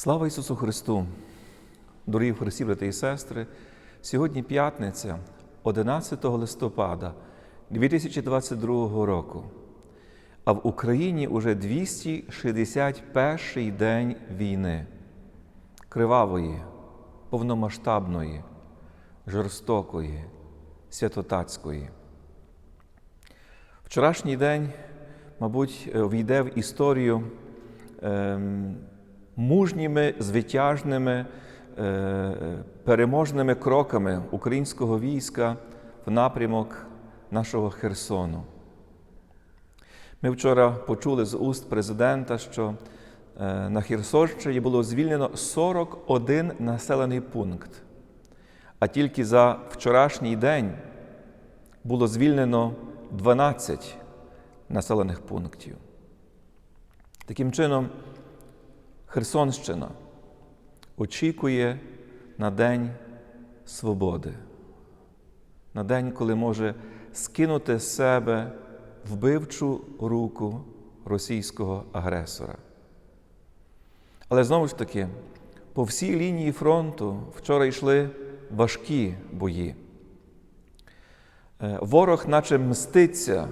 Слава Ісусу Христу! Дорогі Христі, брати і сестри! Сьогодні п'ятниця, 11 листопада 2022 року. А в Україні уже 261 день війни, кривавої, повномасштабної, жорстокої, святотатської. Вчорашній день, мабуть, війде в історію ем, мужніми, звитяжними, е, переможними кроками українського війська в напрямок нашого Херсону. Ми вчора почули з уст президента, що е, на Херсонщині було звільнено 41 населений пункт, а тільки за вчорашній день було звільнено 12 населених пунктів. Таким чином, Херсонщина очікує на День свободи, на день, коли може скинути з себе вбивчу руку російського агресора. Але знову ж таки, по всій лінії фронту вчора йшли важкі бої. Е, Ворог, наче мститься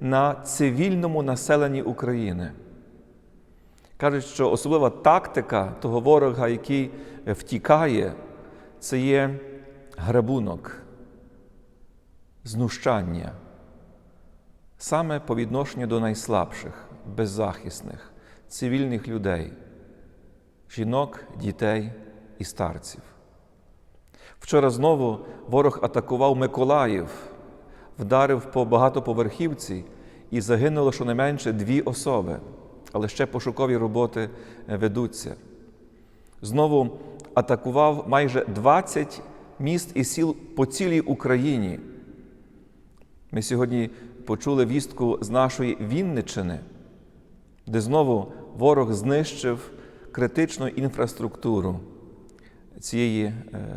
на цивільному населенні України. Кажуть, що особлива тактика того ворога, який втікає, це є грабунок, знущання, саме по відношенню до найслабших, беззахисних, цивільних людей, жінок, дітей і старців. Вчора знову ворог атакував Миколаїв, вдарив по багатоповерхівці і загинуло щонайменше дві особи але ще пошукові роботи ведуться. Знову атакував майже 20 міст і сіл по цілій Україні. Ми сьогодні почули вістку з нашої Вінничини, де знову ворог знищив критичну інфраструктуру цієї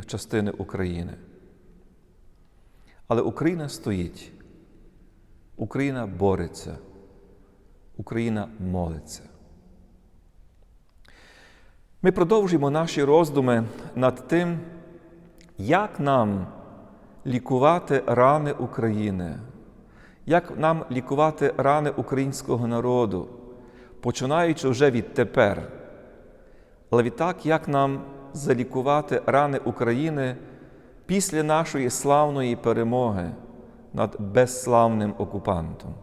частини України. Але Україна стоїть, Україна бореться. Україна молиться. Ми продовжуємо наші роздуми над тим, як нам лікувати рани України, як нам лікувати рани українського народу, починаючи вже відтепер. Але відтак, як нам залікувати рани України після нашої славної перемоги над безславним окупантом.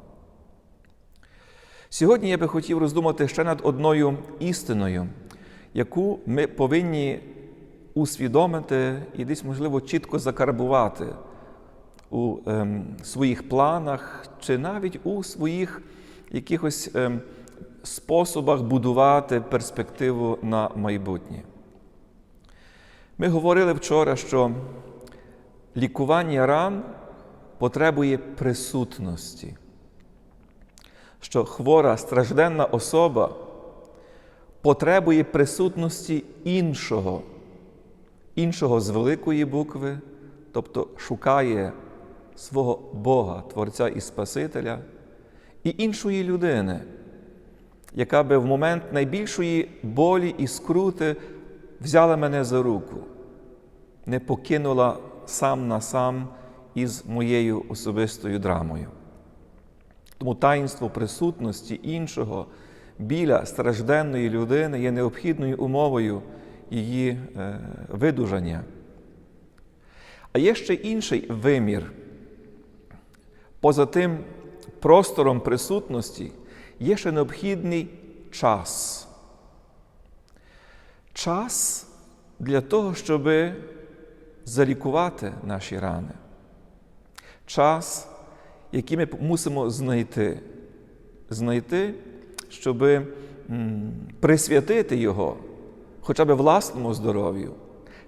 Сьогодні я би хотів роздумати ще над одною істиною, яку ми повинні усвідомити і десь, можливо, чітко закарбувати у ем, своїх планах чи навіть у своїх якихось ем, способах будувати перспективу на майбутнє. Ми говорили вчора, що лікування ран потребує присутності що хвора стражденна особа потребує присутності іншого, іншого з великої букви, тобто шукає свого Бога, Творця і Спасителя, і іншої людини, яка би в момент найбільшої болі і скрути взяла мене за руку, не покинула сам на сам із моєю особистою драмою. Тому таїнство присутності іншого біля стражденної людини є необхідною умовою її е, видужання. А є ще інший вимір. Поза тим простором присутності є ще необхідний час. Час для того, щоб залікувати наші рани. Час які ми мусимо знайти, знайти, щоб присвятити Його, хоча б власному здоров'ю,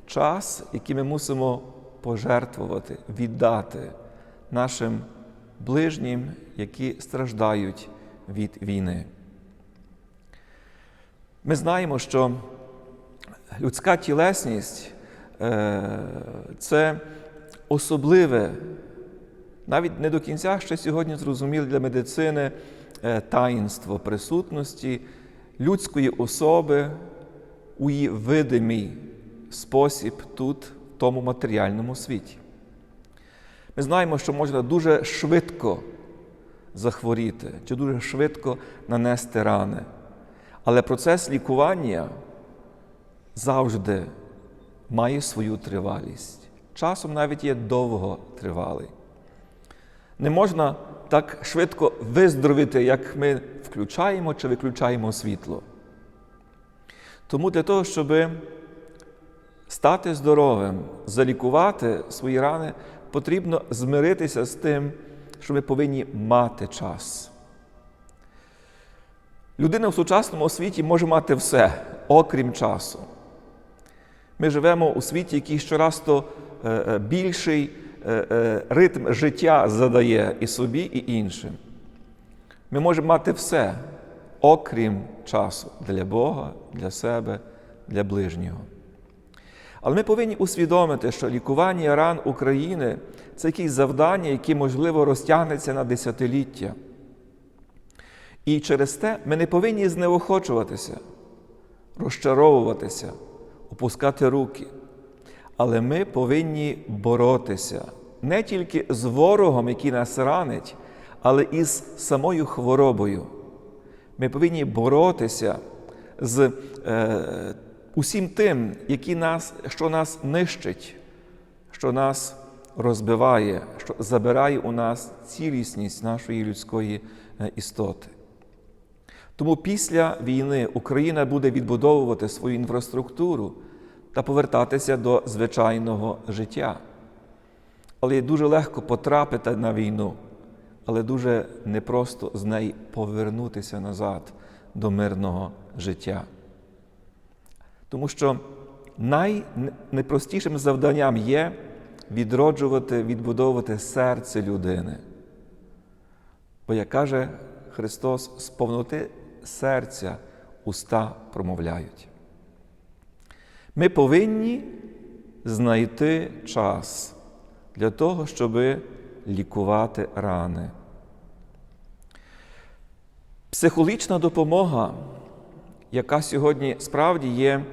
час, який ми мусимо пожертвувати, віддати нашим ближнім, які страждають від війни. Ми знаємо, що людська тілесність е, це особливе навіть не до кінця ще сьогодні зрозуміли для медицини таїнство присутності людської особи у її видимий спосіб тут, в тому матеріальному світі. Ми знаємо, що можна дуже швидко захворіти чи дуже швидко нанести рани. Але процес лікування завжди має свою тривалість. Часом навіть є довготривалий. Не можна так швидко виздоровити, як ми включаємо чи виключаємо світло. Тому для того, щоб стати здоровим, залікувати свої рани, потрібно змиритися з тим, що ми повинні мати час. Людина в сучасному світі може мати все, окрім часу. Ми живемо у світі, який щораз то е, е, більший ритм життя задає і собі, і іншим. Ми можемо мати все, окрім часу для Бога, для себе, для ближнього. Але ми повинні усвідомити, що лікування ран України це якесь завдання, яке, можливо, розтягнеться на десятиліття. І через те ми не повинні знеохочуватися, розчаровуватися, опускати руки. Але ми повинні боротися не тільки з ворогом, який нас ранить, але і з самою хворобою. Ми повинні боротися з е, усім тим, які нас, що нас нищить, що нас розбиває, що забирає у нас цілісність нашої людської е, істоти. Тому після війни Україна буде відбудовувати свою інфраструктуру та повертатися до звичайного життя. Але дуже легко потрапити на війну, але дуже непросто з неї повернутися назад до мирного життя. Тому що найпростішим завданням є відроджувати, відбудовувати серце людини. Бо, як каже Христос, з повноти серця уста промовляють. Ми повинні знайти час для того, щоб лікувати рани. Психологічна допомога, яка сьогодні справді є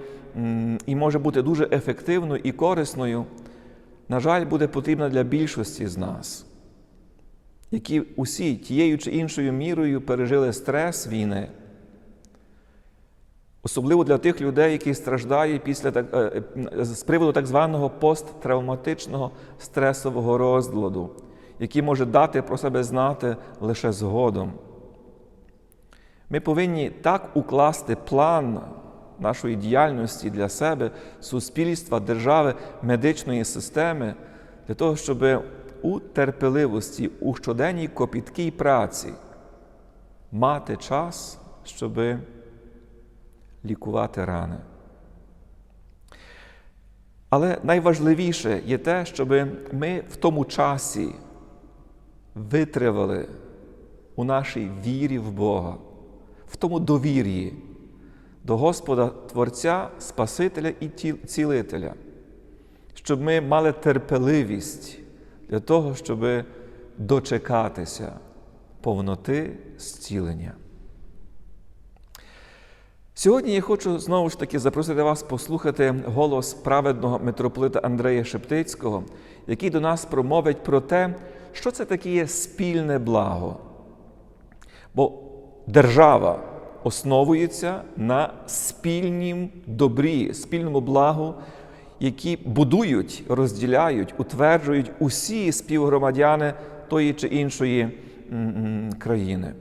і може бути дуже ефективною і корисною, на жаль, буде потрібна для більшості з нас, які усі тією чи іншою мірою пережили стрес війни. Особливо для тих людей, які страждають після е, з приводу так званого посттравматичного стресового розладу, який може дати про себе знати лише згодом. Ми повинні так укласти план нашої діяльності для себе, суспільства, держави, медичної системи, для того, щоб у терпеливості, у щоденній копіткій праці мати час, щоби лікувати рани. Але найважливіше є те, щоб ми в тому часі витривали у нашій вірі в Бога, в тому довір'ї до Господа Творця, Спасителя і Цілителя, щоб ми мали терпеливість для того, щоб дочекатися повноти зцілення. Сьогодні я хочу знову ж таки запросити вас послухати голос праведного митрополита Андрея Шептицького, який до нас промовить про те, що це таке спільне благо. Бо держава основується на спільнім добрі, спільному благу, які будують, розділяють, утверджують усі співгромадяни тої чи іншої країни.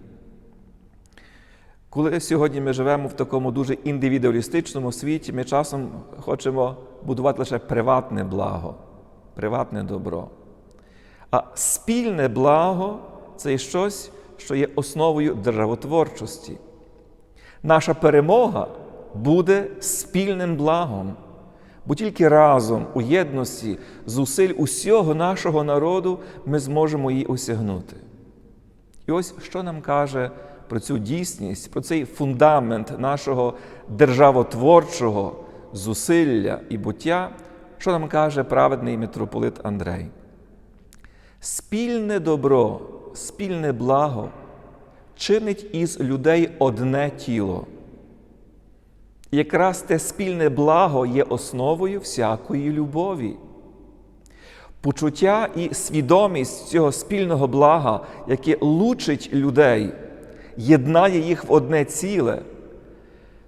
Коли сьогодні ми живемо в такому дуже індивідуалістичному світі, ми часом хочемо будувати лише приватне благо, приватне добро. А спільне благо це щось, що є основою державотворчості. Наша перемога буде спільним благом, бо тільки разом, у єдності, зусиль усього нашого народу ми зможемо її осягнути. І ось що нам каже про цю дійсність, про цей фундамент нашого державотворчого зусилля і буття, що нам каже праведний митрополит Андрей. Спільне добро, спільне благо чинить із людей одне тіло. Якраз те спільне благо є основою всякої любові. Почуття і свідомість цього спільного блага, яке лучить людей, єднає їх в одне ціле,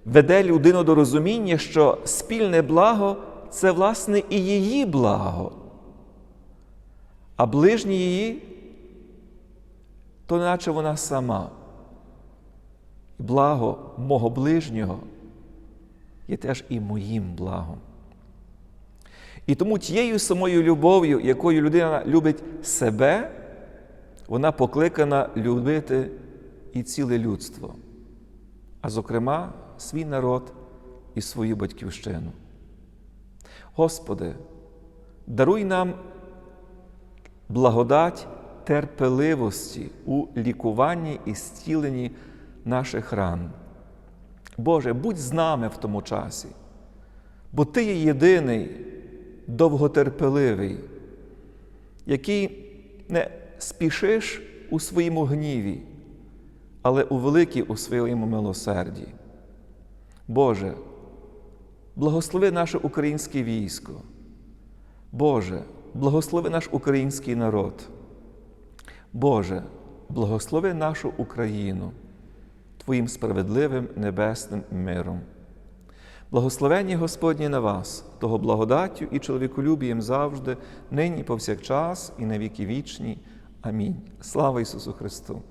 веде людину до розуміння, що спільне благо це, власне, і її благо, а ближнє її, то наче вона сама. Благо мого ближнього є теж і моїм благом. І тому тією самою любов'ю, якою людина любить себе, вона покликана любити і ціле людство, а зокрема, свій народ і свою батьківщину. Господи, даруй нам благодать терпеливості у лікуванні і зціленні наших ран. Боже, будь з нами в тому часі, бо Ти є єдиний, довготерпеливий, який не спішиш у своєму гніві, але у великій у своєму милосерді. Боже, благослови наше українське військо. Боже, благослови наш український народ. Боже, благослови нашу Україну Твоїм справедливим небесним миром. Благословення Господнє на вас, того благодаттю і чоловіколюбієм завжди, нині повсякчас і на віки вічні. Амінь. Слава Ісусу Христу!